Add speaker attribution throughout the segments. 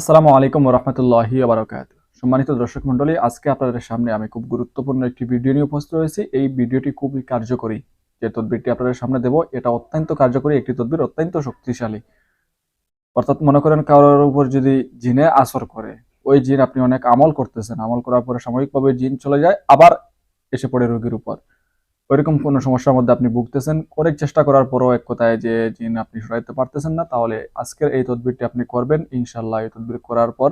Speaker 1: আসসালামু আলাইকুম রহমতুল্লাহি আবরকাত সম্মানিত দর্শক মন্ডলী আজকে আপনাদের সামনে আমি খুব গুরুত্বপূর্ণ একটি ভিডিও নিয়ে উপস্থিত হয়েছি। এই ভিডিওটি খুবই কার্যকরী। যে তদবিরটি আপনাদের সামনে দেব, এটা অত্যন্ত কার্যকরী, একটি তদবির অত্যন্ত শক্তিশালী। অর্থাৎ মনে করেন কারোর উপর যদি জিনে আসর করে, ওই জিন আপনি অনেক আমল করতেছেন। আমল করার পরে সাময়িকভাবে জিন চলে যায়, আবার এসে পড়ে রোগীর উপর। ওইরকম কোনো সমস্যার মধ্যে আপনি ভুগতেছেন, অনেক চেষ্টা করার পরও এক কথায় যে জিন আপনি সরাইতে পারতেছেন না, তাহলে আজকের এই তদবিরটি আপনি করবেন। ইনশাল্লাহ এই তদবির করার পর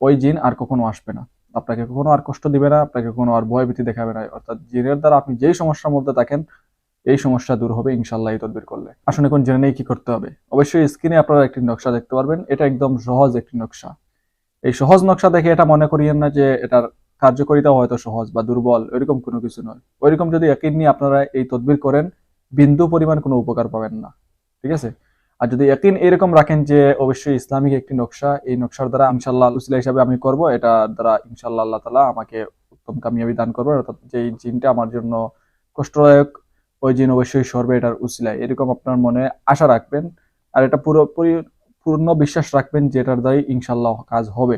Speaker 1: ওই জিন আর কখনো আসবে না। আপনাকে কখনো আর কষ্ট দিবে না, আপনাকে কোনো আর ভয়ভীতি দেখাবে না। অর্থাৎ জিনের দ্বারা আপনি যেই সমস্যার মধ্যে থাকেন, এই সমস্যা দূর হবে ইনশাল্লাহ এই তদবির করলে। আসলে এখন জেনে নেই কি করতে হবে। অবশ্যই স্ক্রিনে আপনারা একটি নকশা দেখতে পারবেন। এটা একদম সহজ একটি নকশা। এই সহজ নকশা দেখে এটা মনে করিয়েন না যে, এটার কার্যকারিতা হয়তো সহজ বা দুর্বল এরকম কোনো কিছু নয়। ওইরকম যদি একই নিয়ে আপনারা এই তদবির করেন, বিন্দু পরিমাণ কোনো উপকার পাবেন না। ঠিক আছে? আর যদি একদিন এরকম রাখেন যে অবশ্যই ইসলামিক একটি নকশা, এই নকশার দ্বারা ইনশাল্লাহ উসিলা হিসাবে আমি করব, এটা দ্বারা ইনশাল্লাহ আল্লাহ তালা আমাকে উত্তম কামিয়াবি দান করবে। অর্থাৎ যে জিনটা আমার জন্য কষ্টদায়ক, ওই জিন অবশ্যই সরবে এটার উসিলায়। এরকম আপনার মনে আশা রাখবেন, আর এটা পুরোপুরি পূর্ণ বিশ্বাস রাখবেন যে এটার দ্বারাই ইনশাল্লাহ কাজ হবে।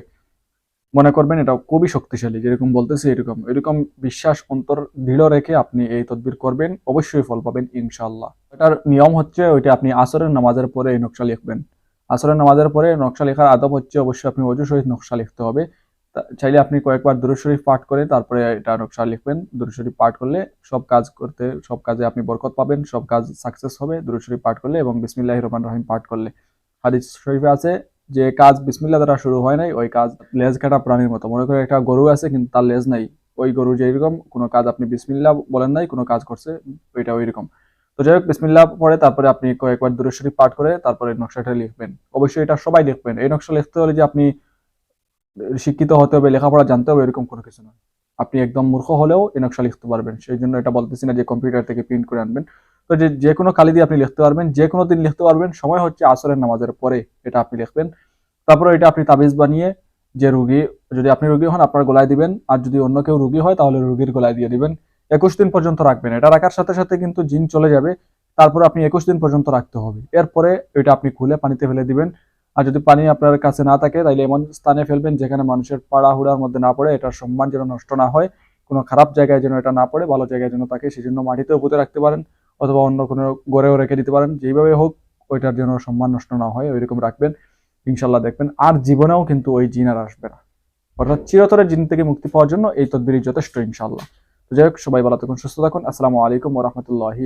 Speaker 1: মনে করবেন এটা খুবই শক্তিশালী, যেরকম বলতেছি এরকম এরকম বিশ্বাস অন্তর দৃঢ় রেখে আপনি এই তদবির করবেন, অবশ্যই ফল পাবেন ইনশাল্লাহ এটার নিয়ম হচ্ছে ওইটা আপনি আসরের নামাজের পরে এই নকশা লিখবেন। আসরের নামাজের পরে নকশা লেখার আদব হচ্ছে অবশ্যই আপনি অজু সহিত নকশা লিখতে হবে। চাইলে আপনি কয়েকবার দুরুদ শরীফ পাঠ করে তারপরে এটা নকশা লিখবেন। দুরুদ শরীফ পাঠ করলে সব কাজ করতে, সব কাজে আপনি বরকত পাবেন, সব কাজ সাকসেস হবে। দুরুদ শরীফ পাঠ করলে এবং বিসমিল্লাহির রহমান রহিম পাঠ করলে। হাদিস শরীফে আছে যে কাজ বিসমিল্লাহ দ্বারা শুরু হয় নাই, ওই কাজ লেজ কাটা প্রাণীর মতো। মনে করে একটা গরু আছে, কিন্তু তার লেজ নাই। ওই গরু যেরকম, কোনো কাজ আপনি বিসমিল্লাহ বলেন নাই, কোনো কাজ করছে, ওইটা ওইরকম। তো যাই হোক, বিসমিল্লাহ পরে তারপরে আপনি কয়েকবার দূরে পাঠ করে, তারপরে নকশাটা লিখবেন। অবশ্যই এটা সবাই লিখবেন। এই নকশা লিখতে হলে যে আপনি শিক্ষিত হতে হবে, লেখাপড়া জানতে হবে, এরকম কোনো কিছু নয়। আপনি একদম মূর্খ হলেও এই নকশা লিখতে পারবেন। সেই জন্য এটা বলতেছি না যে কম্পিউটার থেকে প্রিন্ট করে আনবেন। তো যে যে কোনো কালি দিয়ে আপনি লিখতে পারবেন, যে কোনো দিন লিখতে পারবেন, সময় হচ্ছে আসরের নামাজের পরে এটা আপনি লিখবেন। তারপরে এটা আপনি তাবিজ বানিয়ে যে রুগী, যদি আপনি রুগী হন, আপনার গলায় দিবেন, আর যদি অন্য কেউ রুগী হয়, তাহলে রুগীর গলায় দিয়ে দিবেন। একুশ দিন পর্যন্ত রাখবেন। এটা রাখার সাথে সাথে কিন্তু জিন চলে যাবে। তারপরে আপনি একুশ দিন পর্যন্ত রাখতে হবে। এরপরে এটা আপনি খুলে পানিতে ফেলে দিবেন। আর যদি পানি আপনার কাছে না থাকে তাহলে এমন স্থানে ফেলবেন যেখানে মানুষের পাড়া হুড়ার মধ্যে না পড়ে, এটার সম্মান যেন নষ্ট না হয়। কোনো খারাপ জায়গায় যেন এটা না পড়ে, ভালো জায়গায় যেন থাকে সেই জন্য মাটিতেও পুঁতে রাখতে পারেন। অথবা অন্য কোনো গড়েও রেখে দিতে পারেন। যেইভাবে হোক, ওইটার জন্য সম্মান নষ্ট না হয় ওই রকম রাখবেন। ইনশাল্লাহ দেখবেন, আর জীবনেও কিন্তু ওই জিন আর আসবে না। অর্থাৎ চিরতরের জিন থেকে মুক্তি পাওয়ার জন্য এই তদবিরই যথেষ্ট ইনশাল্লাহ তো যাই হোক, সবাই ভালো থাকুন, সুস্থ থাকুন। আসসালামু আলাইকুম ওরহমতুল্লাহি